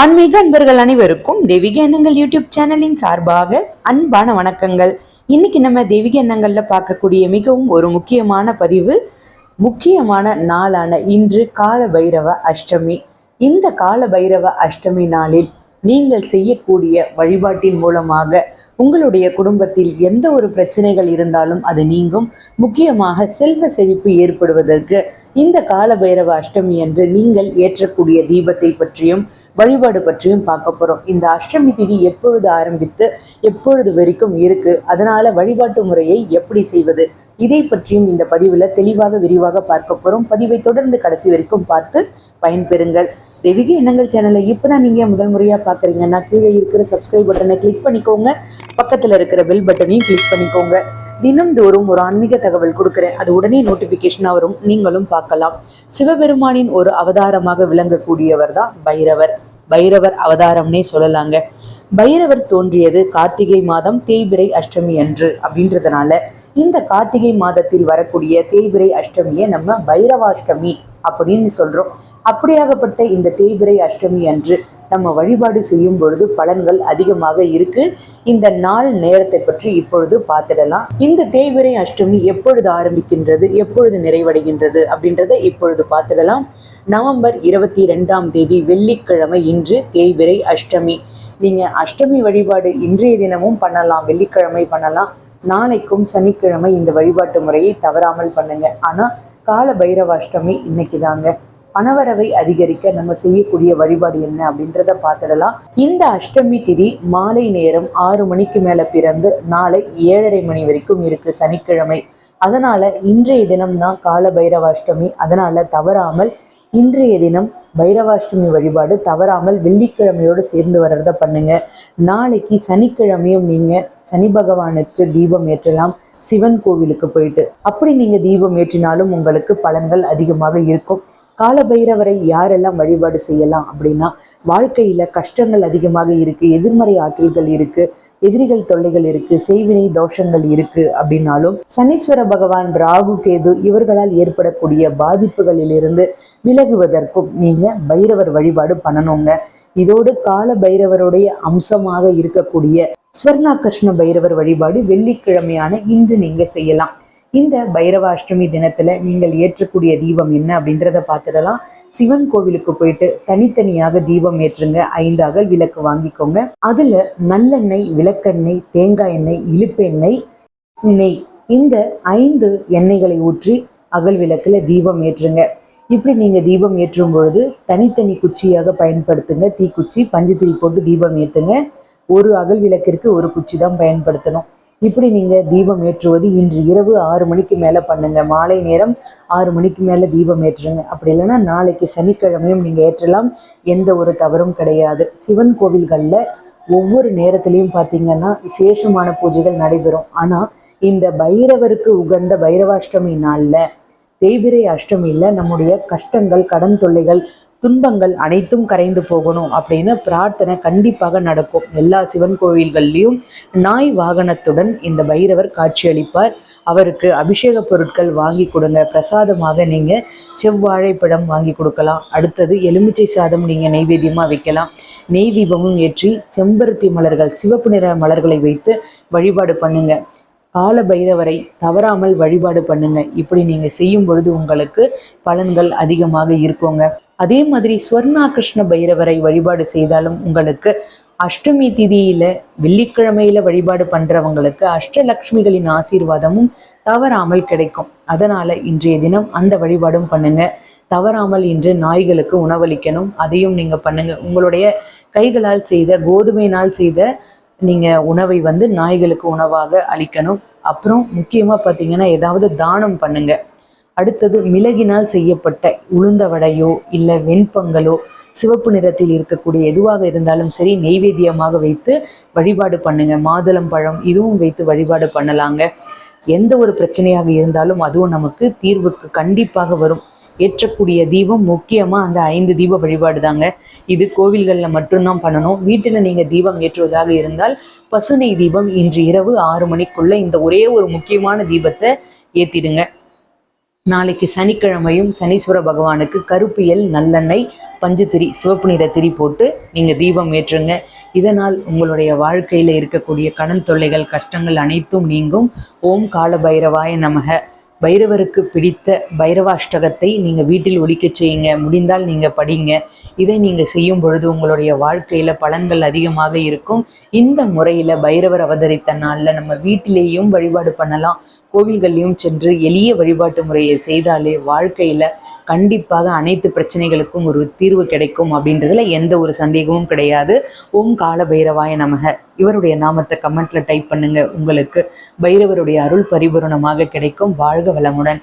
ஆன்மீக அன்பர்கள் அனைவருக்கும் தெய்வீக எண்ணங்கள் யூடியூப் சேனலின் சார்பாக அன்பான வணக்கங்கள். இன்னைக்கு நம்ம தெய்வீக எண்ணங்கள்ல பார்க்கக்கூடிய மிகவும் ஒரு முக்கியமான பதிவு முக்கியமான நாளான இன்று கால பைரவ அஷ்டமி. இந்த கால பைரவ அஷ்டமி நாளில் நீங்கள் செய்யக்கூடிய வழிபாட்டின் மூலமாக உங்களுடைய குடும்பத்தில் எந்த ஒரு பிரச்சனைகள் இருந்தாலும் அது நீங்கும். முக்கியமாக செல்வ செழிப்பு ஏற்படுவதற்கு இந்த கால பைரவ அஷ்டமி அன்று நீங்கள் ஏற்றக்கூடிய தீபத்தை பற்றியும் வழிபாடு பற்றியும் பார்க்க போறோம். இந்த அஷ்டமி திதி எப்பொழுது ஆரம்பித்து எப்பொழுது வரைக்கும் இருக்கு? அதனால வழிபாட்டு முறையை எப்படி செய்வது? இதை பற்றியும் இந்த பதிவுல தெளிவாக விரிவாக பார்க்க போகிறோம் பதிவை தொடர்ந்து கடைசி வரைக்கும் பார்த்து பயன்பெறுங்கள். தெய்வீக எண்ணங்கள் சேனலை இப்போதான் நீங்க முதல் முறையா பாக்குறீங்கன்னா கீழே இருக்கிற சப்ஸ்கிரைப் பட்டனை கிளிக் பண்ணிக்கோங்க. பக்கத்துல இருக்கிற பெல் பட்டனையும் கிளிக் பண்ணிக்கோங்க. தினம்தோறும் ஒரு ஆன்மீக தகவல் கொடுக்குறேன். அது உடனே நோட்டிஃபிகேஷனாக வரும். நீங்களும் பார்க்கலாம். சிவபெருமானின் ஒரு அவதாரமாக விளங்கக்கூடியவர் தான் பைரவர். பைரவர் அவதாரம்னே சொல்லலாங்க. பைரவர் தோன்றியது கார்த்திகை மாதம் தேய்பிரை அஷ்டமி அன்று அப்படின்றதுனால இந்த கார்த்திகை மாதத்தில் வரக்கூடிய தேய்பிரை அஷ்டமியை நம்ம பைரவாஷ்டமி அப்படின்னு சொல்றோம். அப்படியாகப்பட்ட இந்த தேய்பிரை அஷ்டமி அன்று நம்ம வழிபாடு செய்யும் பொழுது பலன்கள் அதிகமாக இருக்கு. இந்த நாள் நேரத்தை பற்றி இப்பொழுது பார்த்துடலாம். இந்த தேய்பிரை அஷ்டமி எப்பொழுது ஆரம்பிக்கின்றது எப்பொழுது நிறைவடைகின்றது அப்படின்றத இப்பொழுது பார்த்துடலாம். நவம்பர் இருபத்தி ரெண்டாம் தேதி வெள்ளிக்கிழமை இன்று தேய்பிரை அஷ்டமி. நீங்க அஷ்டமி வழிபாடு இன்றைய தினமும் பண்ணலாம் வெள்ளிக்கிழமை பண்ணலாம். நாளைக்கும் சனிக்கிழமை இந்த வழிபாட்டு முறையை தவறாமல் பண்ணுங்க. ஆனால் கால பைரவாஷ்டமி இன்னைக்கு தாங்க. பணவரவை அதிகரிக்க நம்ம செய்யக்கூடிய வழிபாடு என்ன அப்படின்றத பார்த்துடலாம். இந்த அஷ்டமி திதி மாலை நேரம் ஆறு மணிக்கு மேல பிறந்து நாளை ஏழரை மணி வரைக்கும் இருக்கு சனிக்கிழமை. அதனால இன்றைய தினம்தான் கால பைரவாஷ்டமி அதனால தவறாமல் இன்றைய தினம் பைரவாஷ்டமி வழிபாடு தவறாமல் வெள்ளிக்கிழமையோடு சேர்ந்து வர்றத பண்ணுங்க. நாளைக்கு சனிக்கிழமையும் நீங்க சனி பகவானுக்கு தீபம் ஏற்றலாம். சிவன் கோவிலுக்கு போயிட்டு அப்படி நீங்க தீபம் ஏற்றினாலும் உங்களுக்கு பலன்கள் அதிகமாக இருக்கும். கால பைரவரை யாரெல்லாம் வழிபாடு செய்யலாம் அப்படின்னா வாழ்க்கையில கஷ்டங்கள் அதிகமாக இருக்கு எதிர்மறை ஆற்றல்கள் இருக்கு எதிரிகள் தொல்லைகள் இருக்கு செய்வினை தோஷங்கள் இருக்கு அப்படின்னாலும் சனீஸ்வர பகவான் ராகு கேது இவர்களால் ஏற்படக்கூடிய பாதிப்புகளிலிருந்து விலகுவதற்கும் நீங்க பைரவர் வழிபாடு பண்ணணுங்க. இதோடு கால பைரவருடைய அம்சமாக இருக்கக்கூடிய ஸ்வர்ணா கிருஷ்ண பைரவர் வழிபாடு வெள்ளிக்கிழமையான இன்று நீங்க செய்யலாம். இந்த பைரவாஷ்டமி தினத்துல நீங்கள் ஏற்றக்கூடிய தீபம் என்ன அப்படின்றத பார்த்துடலாம். சிவன் கோவிலுக்கு போயிட்டு தனித்தனியாக தீபம் ஏற்றுங்க. ஐந்து அகல் விளக்கு வாங்கிக்கோங்க. அதுல நல்லெண்ணெய் விளக்கெண்ணெய் தேங்காய் எண்ணெய் இழுப்பெண்ணெய் நெய் இந்த ஐந்து எண்ணெய்களை ஊற்றி அகல் விளக்குல தீபம் ஏற்றுங்க. இப்படி நீங்க தீபம் ஏற்றும் பொழுது தனித்தனி குச்சியாக பயன்படுத்துங்க. தீக்குச்சி பஞ்சுத்திரி போட்டு தீபம் ஏற்றுங்க ஒரு அகல் விளக்கிற்கு ஒரு குச்சி தான் பயன்படுத்தணும். இப்படி நீங்க தீபம் ஏற்றுவது இன்று இரவு ஆறு மணிக்கு மேல பண்ணுங்க. மாலை நேரம் ஆறு மணிக்கு மேல தீபம் ஏற்றுங்க. அப்படி இல்லைன்னா நாளைக்கு சனிக்கிழமையும் நீங்க ஏற்றலாம். எந்த ஒரு தவறும் கிடையாது. சிவன் கோவில்கள்ல ஒவ்வொரு நேரத்துலையும் பார்த்தீங்கன்னா விசேஷமான பூஜைகள் நடைபெறும். ஆனா இந்த பைரவருக்கு உகந்த பைரவாஷ்டமி நாள்ல தேய்பிரை அஷ்டமியில் நம்முடைய கஷ்டங்கள் கடன் தொல்லைகள் துன்பங்கள் அனைத்தும் கரைந்து போகணும் அப்படின்னு பிரார்த்தனை கண்டிப்பாக நடக்கும். எல்லா சிவன் கோவில்கள்லையும் நாய் வாகனத்துடன் இந்த பைரவர் காட்சியளிப்பார். அவருக்கு அபிஷேக பொருட்கள் வாங்கி கொடுங்க. பிரசாதமாக நீங்கள் செவ்வாழைப்பழம் வாங்கி கொடுக்கலாம். அடுத்தது எலுமிச்சை சாதம் நீங்கள் நெய்வேத்தியமாக வைக்கலாம். நெய் தீபமும் ஏற்றி செம்பருத்தி மலர்கள் சிவப்பு நிற மலர்களை வைத்து வழிபாடு பண்ணுங்க. கால பைரவரை தவறாமல் வழிபாடு பண்ணுங்க. இப்படி நீங்கள் செய்யும் பொழுது உங்களுக்கு பலன்கள் அதிகமாக இருக்குங்க. அதே மாதிரி ஸ்வர்ணாகிருஷ்ண பைரவரை வழிபாடு செய்தாலும் உங்களுக்கு அஷ்டமி திதியில வெள்ளிக்கிழமையில வழிபாடு பண்றவங்களுக்கு அஷ்டலக்ஷ்மிகளின் ஆசீர்வாதமும் தவறாமல் கிடைக்கும். அதனால இன்றைய தினம் அந்த வழிபாடும் பண்ணுங்க. தவறாமல் இன்று நாய்களுக்கு உணவளிக்கணும். அதையும் நீங்க பண்ணுங்க. உங்களுடைய கைகளால் செய்த கோதுமையினால் செய்த நீங்க உணவை வந்து நாய்களுக்கு உணவாக அளிக்கணும். அப்புறம் முக்கியமா பார்த்தீங்கன்னா ஏதாவது தானம் பண்ணுங்க. அடுத்தது மிளகினால் செய்யப்பட்ட உளுந்த வடையோ இல்லை வெண்பொங்கலோ சிவப்பு நிறத்தில் இருக்கக்கூடிய எதுவாக இருந்தாலும் சரி நெய்வேத்தியமாக வைத்து வழிபாடு பண்ணுங்க. மாதுளம் பழம் இதுவும் வைத்து வழிபாடு பண்ணலாங்க. எந்த ஒரு பிரச்சனையாக இருந்தாலும் அதுவும் நமக்கு தீர்வுக்கு கண்டிப்பாக வரும். ஏற்றக்கூடிய தீபம் முக்கியமாக அந்த ஐந்து தீப வழிபாடு தாங்க. இது கோவில்களில் மட்டும்தான் பண்ணணும். வீட்டில் நீங்கள் தீபம் ஏற்றுவதாக இருந்தால் பசுனை தீபம் இன்று இரவு ஆறு மணிக்குள்ளே இந்த ஒரே ஒரு முக்கியமான தீபத்தை ஏற்றிடுங்க நாளைக்கு சனிக்கிழமையும் சனீஸ்வர பகவானுக்கு கருப்பியல் நல்லெண்ணெய் பஞ்சுத்திரி சிவப்பு நிற திரி போட்டு நீங்கள் தீபம் ஏற்றுங்க. இதனால் உங்களுடைய வாழ்க்கையில் இருக்கக்கூடிய கடன் தொல்லைகள் கஷ்டங்கள் அனைத்தும் நீங்கும். ஓம் கால பைரவாய நமக. பைரவருக்கு பிடித்த பைரவாஷ்டகத்தை நீங்கள் வீட்டில் ஒழிக்க செய்யுங்க. முடிந்தால் நீங்கள் படிங்க. இதை நீங்கள் செய்யும் பொழுது உங்களுடைய வாழ்க்கையில் பலன்கள் அதிகமாக இருக்கும். இந்த முறையில் பைரவர் அவதரித்த நாளில் நம்ம வீட்டிலேயும் வழிபாடு பண்ணலாம். கோவில்கள்லையும் சென்று எளிய வழிபாட்டு முறையை செய்தாலே வாழ்க்கையில் கண்டிப்பாக அனைத்து பிரச்சனைகளுக்கும் ஒரு தீர்வு கிடைக்கும் அப்படின்றதுல எந்த ஒரு சந்தேகமும் கிடையாது. ஓம் கால பைரவாய நமக. இவருடைய நாமத்தை கமெண்ட்ல டைப் பண்ணுங்க. உங்களுக்கு பைரவருடைய அருள் பரிபூரணமாக கிடைக்கும். வாழ்க வளமுடன்.